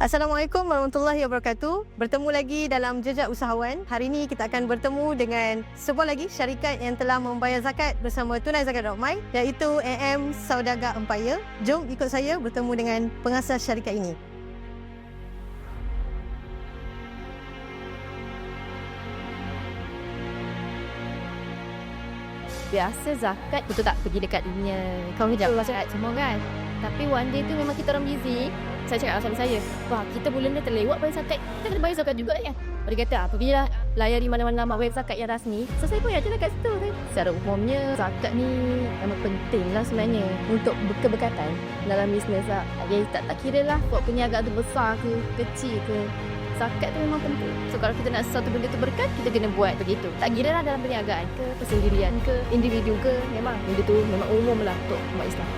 Assalamualaikum warahmatullahi wabarakatuh. Bertemu lagi dalam Jejak Usahawan. Hari ini kita akan bertemu dengan sebuah lagi syarikat yang telah membayar zakat bersama Tunai Zakat.my iaitu AM Saudagar Empire. Jom ikut saya bertemu dengan pengasas syarikat ini. biasa zakat betul tak pergi dekat dunia kau kejap zakat semua kan tapi one day tu memang kita orang busy saya cakap suami saya wah kita bulan dah terlewat bayar zakat kita kena bayar zakat juga kan dia kata apabila layari mana-mana mak bayar zakat yang rasmi so saya bayar je zakat situ kan secara umumnya zakat ni memang penting lah sebenarnya untuk berkeberkatan dalam bisnes lah jadi tak, tak kira lah buat punya agak tu besar ke kecil ke zakat tu memang penting. So kalau kita nak sesuatu benda tu berkat, kita kena buat begitu. Tak kira lah dalam perniagaan ke, persendirian ke, individu ke, memang benda tu memang umum lah untuk umat Islam.